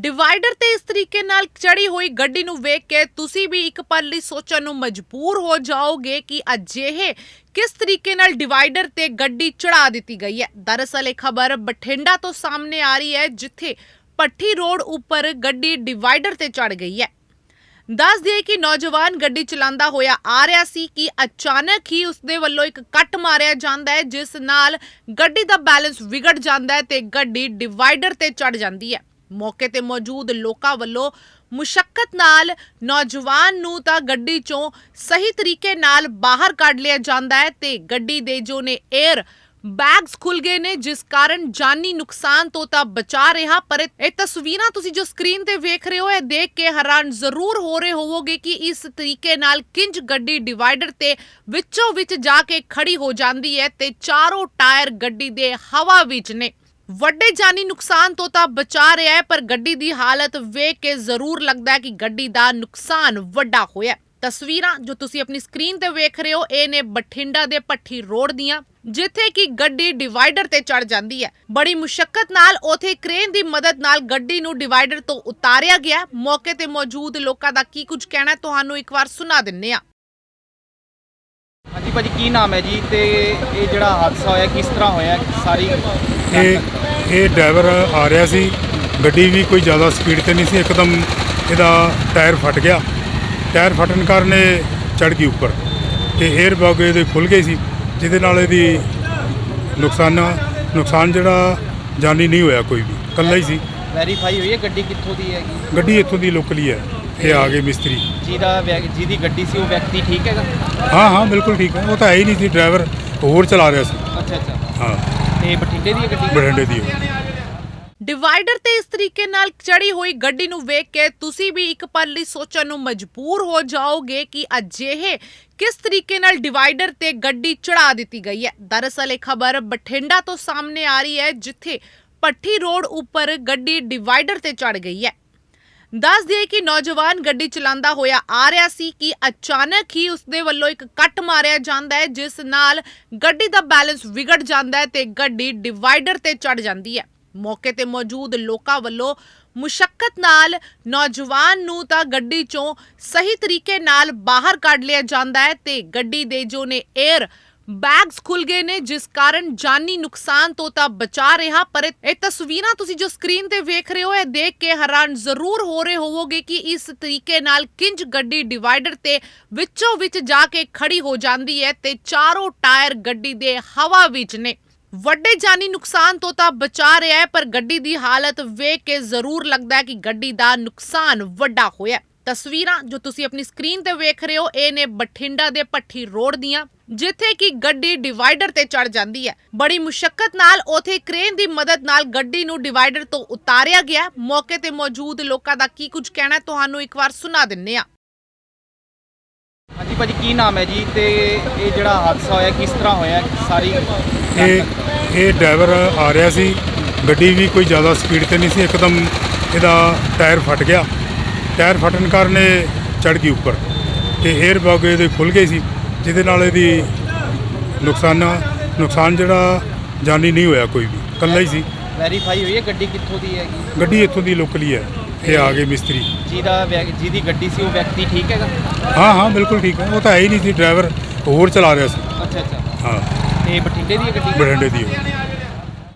Divider ਤੇ ਇਸ ਤਰੀਕੇ ਨਾਲ ਚੜੀ ਹੋਈ ਗੱਡੀ ਨੂੰ ਵੇਖ ਕੇ ਤੁਸੀਂ ਵੀ ਇੱਕ ਪਲ ਲਈ ਸੋਚਣ ਨੂੰ ਮਜਬੂਰ ਹੋ ਜਾਓਗੇ ਕਿ ਅਜਿਹੇ ਕਿਸ ਤਰੀਕੇ ਨਾਲ ਡਿਵਾਈਡਰ ਤੇ ਗੱਡੀ ਚੜਾ ਦਿੱਤੀ ਗਈ ਹੈ। ਦਰਅਸਲ ਇਹ ਖਬਰ ਬਠਿੰਡਾ ਤੋਂ ਸਾਹਮਣੇ ਆ ਰਹੀ ਹੈ, ਜਿੱਥੇ ਪੱਠੀ ਰੋਡ ਉੱਪਰ ਗੱਡੀ ਡਿਵਾਈਡਰ ਤੇ ਚੜ ਗਈ ਹੈ। ਦੱਸ ਦਈਏ ਕਿ ਨੌਜਵਾਨ ਗੱਡੀ ਚਲਾਉਂਦਾ ਹੋਇਆ ਆ ਰਿਹਾ ਸੀ ਕਿ ਅਚਾਨਕ ਹੀ ਉਸਦੇ ਵੱਲੋਂ ਇੱਕ ਕੱਟ ਮਾਰਿਆ ਜਾਂਦਾ ਹੈ, ਜਿਸ ਨਾਲ ਗੱਡੀ ਦਾ ਬੈਲੈਂਸ ਵਿਗੜ ਜਾਂਦਾ ਹੈ ਤੇ ਗੱਡੀ ਡਿਵਾਈਡਰ ਤੇ ਚੜ ਜਾਂਦੀ ਹੈ। ਮੌਕੇ ਤੇ ਮੌਜੂਦ ਲੋਕਾਂ ਵੱਲੋਂ ਮੁਸ਼ਕਲ ਨਾਲ ਨੌਜਵਾਨ ਨੂੰ ਤਾਂ ਗੱਡੀ ਚੋਂ ਸਹੀ ਤਰੀਕੇ ਨਾਲ ਬਾਹਰ ਕੱਢ ਲਿਆ ਜਾਂਦਾ ਹੈ ਤੇ ਗੱਡੀ ਦੇ ਜੋ ਨੇ 에ਅਰ ਬੈਗਸ ਖੁੱਲ ਗਏ ਨੇ, ਜਿਸ ਕਾਰਨ ਜਾਨੀ ਨੁਕਸਾਨ ਤੋਂ ਤਾਂ ਬਚਾ ਰਿਹਾ, ਪਰ ਇਹ ਤਸਵੀਰਾਂ ਤੁਸੀਂ ਜੋ ਸਕਰੀਨ ਤੇ ਵੇਖ ਰਹੇ ਹੋ, ਇਹ ਦੇਖ ਕੇ ਹੈਰਾਨ ਜ਼ਰੂਰ ਹੋ ਰਹੇ ਹੋਵੋਗੇ ਕਿ ਇਸ ਤਰੀਕੇ ਨਾਲ ਕਿੰਜ ਗੱਡੀ ਡਿਵਾਈਡਰ ਤੇ ਵਿੱਚੋਂ ਵਿੱਚ ਜਾ ਕੇ ਖੜੀ ਹੋ ਜਾਂਦੀ ਹੈ ਤੇ ਚਾਰੋਂ ਟਾਇਰ ਗੱਡੀ ਦੇ ਹਵਾ ਵਿੱਚ ਨੇ। ਵੱਡੇ ਜਾਨੀ ਨੁਕਸਾਨ ਤੋਂ ਤਾਂ ਬਚਾ ਰਿਹਾ ਹੈ, ਪਰ ਗੱਡੀ ਦੀ ਹਾਲਤ ਵੇਖ ਕੇ ਜ਼ਰੂਰ ਲੱਗਦਾ ਹੈ ਕਿ ਗੱਡੀ ਦਾ ਨੁਕਸਾਨ ਵੱਡਾ ਹੋਇਆ ਤਸਵੀਰਾਂ ਜੋ ਤੁਸੀਂ ਆਪਣੀ ਸਕਰੀਨ ਤੇ ਵੇਖ ਰਹੇ ਹੋ, ਇਹ ਨੇ ਬਠਿੰਡਾ ਦੇ ਪੱਠੀ ਰੋਡ ਦੀਆਂ, ਜਿੱਥੇ ਕਿ ਗੱਡੀ ਡਿਵਾਈਡਰ ਤੇ ਚੜ ਜਾਂਦੀ ਹੈ। ਬੜੀ ਮੁਸ਼ਕਲ ਨਾਲ ਉਥੇ ਕ੍ਰੇਨ ਦੀ ਮਦਦ ਨਾਲ ਗੱਡੀ ਨੂੰ ਡਿਵਾਈਡਰ ਤੋਂ ਉਤਾਰਿਆ ਗਿਆ ਮੌਕੇ ਤੇ ਮੌਜੂਦ ਲੋਕਾਂ ਦਾ ਕੀ ਕੁਝ ਕਹਿਣਾ ਤੁਹਾਨੂੰ ਇੱਕ ਵਾਰ ਸੁਣਾ ਦਿੰਨੇ ਆ ਹਾਂਜੀ ਭਾਜੀ, ਕੀ ਨਾਮ ਹੈ ਜੀ ਤੇ ਇਹ ਜਿਹੜਾ ਹਾਦਸਾ ਹੋਇਆ, ਕਿਸ ਤਰ੍ਹਾਂ ਹੋਇਆ, ਸਾਰੀ ਇਹ ਇਹ ਡਰਾਈਵਰ ਆ ਰਿਹਾ ਸੀ। ਗੱਡੀ ਵੀ ਕੋਈ ਜ਼ਿਆਦਾ ਸਪੀਡ ਤੇ ਨਹੀਂ ਸੀ ਇੱਕਦਮ ਇਹਦਾ ਟਾਇਰ ਫਟ ਗਿਆ। ਟਾਇਰ ਫਟਣ ਕਾਰਨ ਇਹ ਚੜ ਗਈ ਉੱਪਰ ਤੇ 에ਅਰ ਬੈਗ ਇਹਦੇ ਖੁੱਲ ਗਏ ਸੀ ਜਿਹਦੇ ਨਾਲ ਇਹਦੀ ਨੁਕਸਾਨ ਨੁਕਸਾਨ ਜਿਹੜਾ ਜਾਨੀ ਨਹੀਂ ਹੋਇਆ ਕੋਈ ਵੀ ਇਕੱਲਾ ਹੀ ਸੀ। ਵੈਰੀਫਾਈ ਹੋਈ ਹੈ ਗੱਡੀ ਕਿੱਥੋਂ ਦੀ ਹੈਗੀ? ਗੱਡੀ ਇੱਥੋਂ ਦੀ ਲੋਕਲੀ ਹੈ ਇਹ ਆ ਗਏ ਮਿਸਤਰੀ। ਜਿਹਦਾ ਜਿਹਦੀ ਗੱਡੀ ਸੀ ਉਹ ਵਿਅਕਤੀ ਠੀਕ ਹੈਗਾ? ਹਾਂ ਹਾਂ ਬਿਲਕੁਲ ਠੀਕ ਹੈ ਉਹ ਤਾਂ ਹੈ ਹੀ ਨਹੀਂ ਸੀ ਡਰਾਈਵਰ ਹੋਰ ਚਲਾ ਰਿਹਾ ਸੀ। ਅੱਛਾ ਅੱਛਾ। ਹਾਂ। ਤੇ ਬਠਿੰਡੇ ਦੀ ਹੈ ਗੱਡੀ? ਬਠਿੰਡੇ ਦੀ। ਡਿਵਾਈਡਰ ਤੇ ਇਸ ਤਰੀਕੇ ਨਾਲ ਚੜੀ ਹੋਈ ਗੱਡੀ ਨੂੰ ਵੇਖ ਕੇ ਤੁਸੀਂ ਵੀ ਇੱਕ ਪਲ ਲਈ ਸੋਚਣ ਨੂੰ ਮਜਬੂਰ ਹੋ ਜਾਓਗੇ ਕਿ ਅਜਿਹੇ ਕਿਸ ਤਰੀਕੇ ਨਾਲ ਡਿਵਾਈਡਰ ਤੇ ਗੱਡੀ ਚੜਾ ਦਿੱਤੀ ਗਈ ਹੈ। ਦਰਅਸਲ ਇਹ ਖਬਰ ਬਠਿੰਡਾ ਤੋਂ ਸਾਹਮਣੇ ਆ ਰਹੀ ਹੈ ਜਿੱਥੇ ਪੱਠੀ ਰੋਡ ਉੱਪਰ ਗੱਡੀ ਡਿਵਾਈਡਰ ਤੇ ਚੜ ਗਈ ਹੈ। ਦੱਸ ਦਈਏ ਕਿ ਨੌਜਵਾਨ ਗੱਡੀ ਚਲਾਉਂਦਾ ਹੋਇਆ ਆ ਰਿਹਾ ਸੀ ਕਿ ਅਚਾਨਕ ਹੀ ਉਸਦੇ ਵੱਲੋਂ ਇੱਕ ਕੱਟ ਮਾਰਿਆ ਜਾਂਦਾ ਹੈ, ਜਿਸ ਨਾਲ ਗੱਡੀ ਦਾ ਬੈਲੈਂਸ ਵਿਗੜ ਜਾਂਦਾ ਹੈ ਤੇ ਗੱਡੀ ਡਿਵਾਈਡਰ ਤੇ ਚੜ ਜਾਂਦੀ ਹੈ। ਮੌਕੇ ਤੇ ਮੌਜੂਦ ਲੋਕਾਂ ਵੱਲੋਂ ਮੁਸ਼ਕਲ ਨਾਲ ਨੌਜਵਾਨ ਨੂੰ ਤਾਂ ਗੱਡੀ ਚੋਂ ਸਹੀ ਤਰੀਕੇ ਨਾਲ ਬਾਹਰ ਕੱਢ ਲਿਆ ਜਾਂਦਾ ਹੈ ਤੇ ਗੱਡੀ ਦੇ ਜੋ ਨੇ 에ਅਰ ਬੈਗਸ ਖੁੱਲ ਗਏ ਨੇ, ਜਿਸ ਕਾਰਨ ਜਾਨੀ ਨੁਕਸਾਨ ਤੋਂ ਤਾਂ ਬਚਾ ਰਿਹਾ ਪਰ ਇਹ ਤਸਵੀਰਾਂ ਤੁਸੀਂ ਜੋ ਸਕਰੀਨ ਤੇ ਵੇਖ ਰਹੇ ਹੋ, ਇਹ ਦੇਖ ਕੇ ਹੈਰਾਨ ਜ਼ਰੂਰ ਹੋ ਰਹੇ ਹੋਵੋਗੇ ਕਿ ਇਸ ਤਰੀਕੇ ਨਾਲ ਕਿੰਜ ਗੱਡੀ ਡਿਵਾਈਡਰ ਤੇ ਵਿੱਚੋਂ ਵਿੱਚ ਜਾ ਕੇ ਖੜੀ ਹੋ ਜਾਂਦੀ ਹੈ ਤੇ ਚਾਰੋਂ ਟਾਇਰ ਗੱਡੀ ਦੇ ਹਵਾ ਵਿੱਚ ਨੇ। ਵੱਡੇ ਜਾਨੀ ਨੁਕਸਾਨ ਤੋਂ ਤਾਂ ਬਚਾ ਰਿਹਾ ਹੈ, ਪਰ ਗੱਡੀ ਦੀ ਹਾਲਤ ਵੇਖ ਕੇ ਜ਼ਰੂਰ ਲੱਗਦਾ ਹੈ ਕਿ ਗੱਡੀ ਦਾ ਨੁਕਸਾਨ ਵੱਡਾ ਹੋਇਆ ਤਸਵੀਰਾਂ ਜੋ ਤੁਸੀਂ ਆਪਣੀ ਸਕਰੀਨ ਤੇ ਵੇਖ ਰਹੇ ਹੋ ਇਹ ਨੇ ਬਠਿੰਡਾ ਦੇ ਪੱਠੀ ਰੋਡ ਦੀਆਂ ਜਿੱਥੇ ਕਿ ਗੱਡੀ ਡਿਵਾਈਡਰ ਤੇ ਚੜ ਜਾਂਦੀ ਹੈ। ਬੜੀ ਮੁਸ਼ਕਲ ਨਾਲ ਉਥੇ ਕ੍ਰੇਨ ਦੀ ਮਦਦ ਨਾਲ ਗੱਡੀ ਨੂੰ ਡਿਵਾਈਡਰ ਤੋਂ ਉਤਾਰਿਆ ਗਿਆ। ਮੌਕੇ ਤੇ ਮੌਜੂਦ ਲੋਕਾਂ ਦਾ ਕੀ ਕੁਝ ਕਹਿਣਾ ਤੁਹਾਨੂੰ ਇੱਕ ਵਾਰ ਸੁਣਾ ਦਿੰਨੇ ਆ ਹਾਂਜੀ ਭਾਜੀ ਕੀ ਨਾਮ ਹੈ ਜੀ? ਤੇ ਇਹ ਜਿਹੜਾ ਹਾਦਸਾ ਹੋਇਆ ਕਿਸ ਤਰ੍ਹਾਂ ਹੋਇਆ? ਸਾਰੀ ਇਹ ਇਹ ਡਰਾਈਵਰ ਆ ਰਿਹਾ ਸੀ। ਗੱਡੀ ਵੀ ਕੋਈ ਜ਼ਿਆਦਾ ਸਪੀਡ ਤੇ ਨਹੀਂ ਸੀ ਇੱਕਦਮ ਇਹਦਾ ਟਾਇਰ ਫਟ ਗਿਆ। ਟਾਇਰ ਫਟਣ ਕਾਰਨ ਇਹ ਚੜ ਗਈ ਉੱਪਰ ਤੇ 에ਅਰ ਬੈਗ ਇਹਦੇ ਖੁੱਲ ਗਏ ਸੀ ਜਿਹਦੇ ਨਾਲ ਇਹਦੀ ਨੁਕਸਾਨ ਨੁਕਸਾਨ ਜਿਹੜਾ ਜਾਨੀ ਨਹੀਂ ਹੋਇਆ ਕੋਈ ਵੀ ਇਕੱਲਾ ਹੀ ਸੀ। ਵੈਰੀਫਾਈ ਹੋਈ ਹੈ ਗੱਡੀ ਕਿੱਥੋਂ ਦੀ ਹੈਗੀ? ਗੱਡੀ ਇੱਥੋਂ ਦੀ ਲੋਕਲੀ ਹੈ ਇਹ ਆ ਗਏ ਮਿਸਤਰੀ। ਜਿਹਦਾ ਜਿਹਦੀ ਗੱਡੀ ਸੀ ਉਹ ਵਿਅਕਤੀ ਠੀਕ ਹੈਗਾ? ਹਾਂ ਹਾਂ ਬਿਲਕੁਲ ਠੀਕ ਹੈ ਉਹ ਤਾਂ ਹੈ ਹੀ ਨਹੀਂ ਸੀ ਡਰਾਈਵਰ ਹੋਰ ਚਲਾ ਰਿਹਾ ਸੀ। ਅੱਛਾ ਅੱਛਾ। ਹਾਂ। ਤੇ ਬਠਿੰਡੇ ਦੀ ਹੈ ਗੱਡੀ? ਬਠਿੰਡੇ ਦੀ ਉਹ।